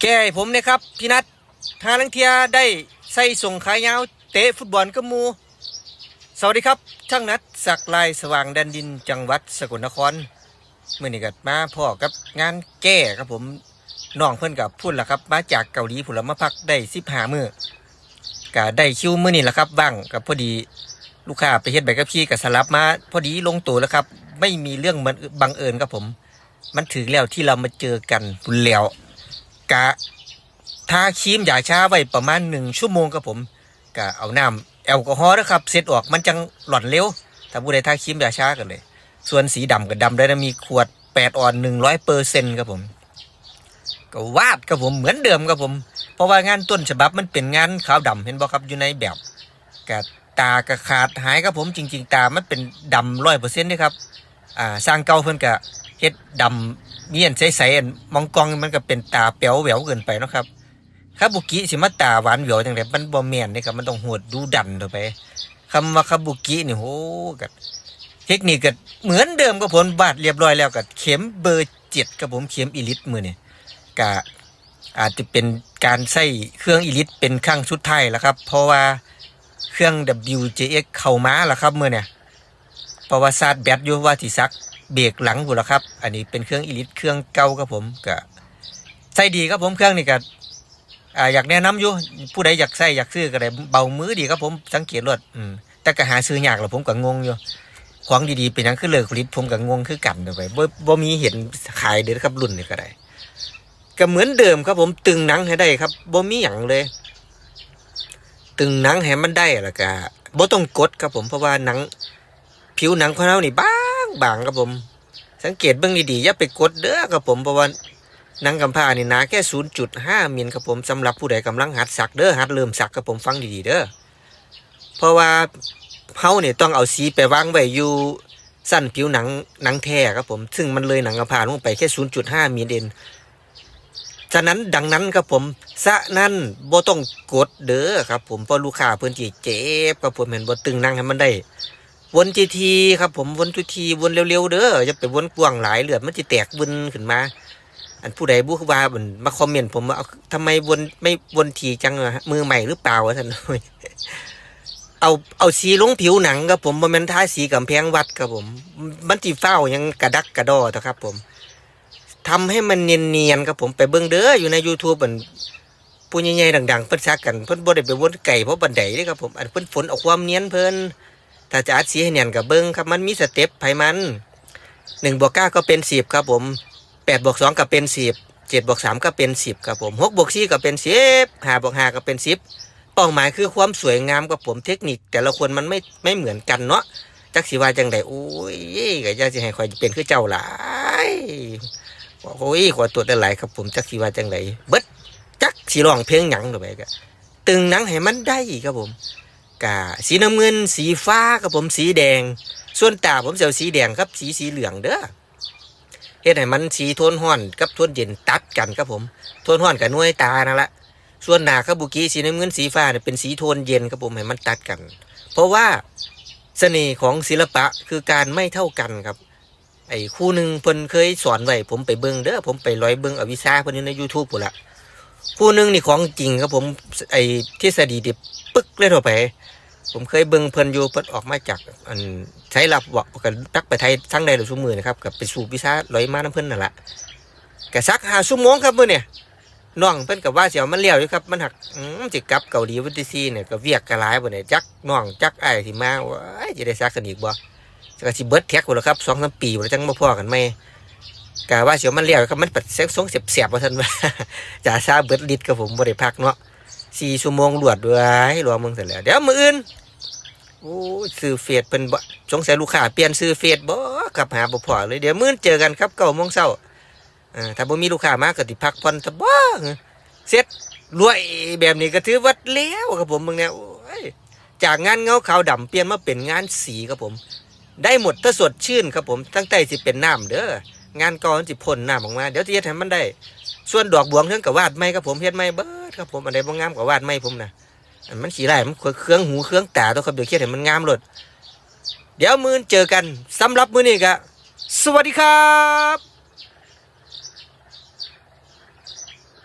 แก้ให้ผมเนะครับพี่นัททาลังเทียได้ใส่ส่งขายาว เตะฟุตบอลกับมูสวัสดีครับ ช่างนัดสักลายสว่างแดนดินจังหวัดสกลนครเมื่อนี้ก็มาพ่อกับงานแก้ครับผมน้องเพื่อนกับพุ่นละครับ มาจากเกาหลีผุนละมาพักได้สิบหามือก็ได้คิวมื้อนี้ละครับบ้างกับพอดีลูกค้าไปเฮ็ดใบกับพี่กับสลับมาพอดีลงตัวแล้วครับ ไม่มีเรื่องมันบังเอิญครับผม มันถึงแล้วที่เรามาเจอกันพุ่นแล้ว กะทาครีมยาชาไว้ประมาณหนึ่งชั่วโมงครับผมกะเอาน้ำแอลกอฮอล์นะครับเสร็จออกมันจังหล่อนเร็วถ้าผู้ใดทาครีมยาชากันเลย ส่วนสีดำกับดำได้นะมีขวดแปดออนหนึ่งร้อยเปอร์เซ็นต์ครับผมก็วาดครับผมเหมือนเดิมครับผม เพราะว่างานต้นฉบับมันเป็นงานขาวดำเห็นบ่ครับอยู่ในแบบกะตากระขาดหายครับผมจริง ๆ ตามันเป็นดำร้อยเปอร์เซ็นต์นี่ครับอ่าสร้างเก่าเพิ่นกะ เฮ็ดดำเนียนใสๆอันมองกองมันก็เป็นตาเปียวแหววเกินไปเนาะครับคาบุกิสิมาตาหวานแหววจังไดมันบ่แม่นนี่ครับมันต้องโหดดูดันต่อไปคำว่าคาบุกินี่โหกะเทคนิคก็เหมือนเดิมครับผมบาดเรียบร้อยแล้วกับเข็มเบอร์เจ็ดครับผมเข็มอีลิตมือนี่กะอาจจะเป็นการใช้เครื่องอีลิตเป็นครั้งสุดท้ายแล้วครับ เพราะว่าเครื่อง WJX เข้ามาแล้วครับมือเนี่ยเพราะว่าซาดแบตอยู่ว่าที่ซัก เบรกหลังอยู่แล้วครับ อันนี้เป็นเครื่องอีลิตเครื่องเก่าครับผมกะใช้ดีครับผมเครื่องนี้ก็ออยากแนะนำอยู่ผู้ใดอยากใช้อยากซื้อก็ได้เบามือดีครับผมสังเกตรถอืมแต่ก็หาซื้อยากแล้วผมก็งงอยู่ของดีๆเป็นยังคือเลิกผลิตผมก็งงคือกันเดี๋ยวไปบ่บ่มีเห็นขายเด้อครับรุ่นนี้ก็ได้ก็เหมือนเดิมครับผมตึงหนังให้ได้ครับบ่มีหยังเลย ตึงหนังให้มันได้แล้วก็บ่ต้องกดครับผมเพราะว่าหนัง ผิวหนังของเรานี่บา งบางครับผม สังเกตเบื้องดีๆอย่าไปกดเด้อครับผมเพราะว่านังกำพร้านี่หนาแค่ 0.5มิลครับผมสำหรับผู้ใดกำลังหัดสักเด้อหัดเริ่มสักครับผมฟังดีๆเด้อเพราะว่าเฮาเนี่ยต้องเอาสีไปวางไว้อยู่สั้นผิวหนังหนังแท้ครับผม ซึ่งมันเลยหนังกำพร้าลงไปแค่ 0.5มิลเองฉะนั้นดังนั้นครับผมสะนั้นบ่ต้องกดเด้อครับผมเพราะลูกค้าเพิ่นสิเจ็บครับผมเห็นบ่ตึงนั่งให้มันได้ วนทีทีครับผมวนทุกทีวนเร็วๆเด้ออย่าไปวนกว้างหลายเลือดมันสิแตกวนขึ้นมา อันผู้ใดบุกว่ามันมาคอมเมนต์ผมว่าเอาทำไมวนไม่วนทีจังอะมือใหม่หรือเปล่าท่านเอาเอาสีลงผิวหนังครับผมบ่แม่นทาสีกำแพงวัดครับผม มันสิเฝ้ายังกระดักกระดอเถอะครับ ผมทำให้มันเนียนๆครับผมไปเบิ่งเด้ออยู่ใน YouTube มันผู้ใหญ่ๆดังๆเพิ่นซักกันเพิ่นบ่ได้ไปวนไก่เพราะบันไดเด้ครับผมอันเพิ่นฝนเอาความเนียนเพิ่น ถ้าจะอัดสีให้เนียนก็เบิ่งครับมันมีสเต็ปไผมัน1บวก9ก็เป็น10ครับผม8บวก2ก็เป็น10 7บวก3ก็เป็น10ครับผม6บวก4ก็เป็น10 5บวก5ก็เป็น10เป้าหมายคือความสวยงามครับผมเทคนิค แต่ละคนมันไม่ไม่เหมือนกันเนาะจักสิว่าจังไดโอ้ยก็จะสิให้ข่อยเป็นคือเจ้าหลายโอ้ยขอตรวจได้หลายครับผมจักสีว่าจังไรเบิดจักสีร้องเพลงหยังหรือไปก็ตึงหนังให้มันได้ครับผม กาสีน้ำเงิน สีฟ้าครับผมสีแดง ส่วนตาผมจะเอาสีแดงครับสีสีเหลืองเด้อเฮ็ดให้มันสีโทนห้อนกับโทนเย็นตัดกันครับผมโทนห้อนกับน่วยตานั่นละส่วนหนาครับบุกี้สีน้ำเงินสีฟ้าเนี่ยเป็นสีโทนเย็นครับผมให้มันตัดกัน เพราะว่าเสน่ห์ของศิลปะคือการไม่เท่ากันครับ ไอ้คู่หนึ่งเพิ่นเคยสอนไว้ผมไปเบิ่งเด้อผมไปร้อยเบิ่งอวิชาเพิ่นอยู่ใน YouTube พุ่นละ คู่หนึ่งนี่ของจริงครับผมไอ้ทฤษฎีดิปึ๊กเลยเท่าไป ผมเคยเบิ่งเพิ่นอยู่เพิ่นออกมาจากอันใช้รับบอกกันตักไปไทยทั้งใดหรือชั่วมือนะครับกับไปสู่วิชาร้อยมาน้ำเพิ่นนั่นแหละกะซักหาชั่วโมงครับมื้อเนี่ยน้องเพิ่นกับว่าเสียวมันเลี้ยวอยู่ครับมันหักอืมสิกลับเกาหลีวันที่สี่เนี่ยก็เวียกกะหลายบ่เนี่ยจักน้องจักไอ้ที่มาว้าจะได้ซักกันอีกบ่จะก็สิเบิร์ดแท็กหมดแล้วครับสองสามปีหมดแล้วจังมาพ่อกันไหม กะว่าเสียวมันเลี้ยวครับมันปัดเซ็กสงเสียบๆว่าท่านว่าจ่าซาเบิดลิดกับผมบริพักเนาะสี่ชั่วโมงรวดด้วยรวมมึงเสร็จแล้วเดี๋ยวมืออื่นโอ้ซื้อเฟซเป็นบ่สงสัยลูกค้าเปลี่ยนซื้อเฟซบ่กลับหาบ่พอเลยเดี๋ยวมื้อเจอกันครับเก้าโมงเช้าอ่าถ้าบ่มีลูกค้ามาก็สิพักผ่อนซะบ่เสร็จรวยแบบนี้ก็ถือว่าแล้วครับผมมึงเนี่ยโอ้ยจากงานเงาขาวดำเปลี่ยนมาเป็นงานสีครับผม ได้หมดถ้าสดชื่นครับผม ตั้งแต่สิเป็นน้ำเด้อ งานกอนสิพ่นน้ำออกมาเดี๋ยวจะเฮ็ดให้มันได้ ส่วนดอกบวงเท่งกับวาดไม้ครับผมเฮ็ดไม้เบิดครับผมอันใดบ่งามกับวาดไม้ผมนะอันมันสีไรมันเครื่องหูเครื่องตาตัวครับเดี๋ยวเฮ็ดให้มันงามเลยเดี๋ยวมือเจอกันสำหรับมื้อนี้ก็สวัสดีครับ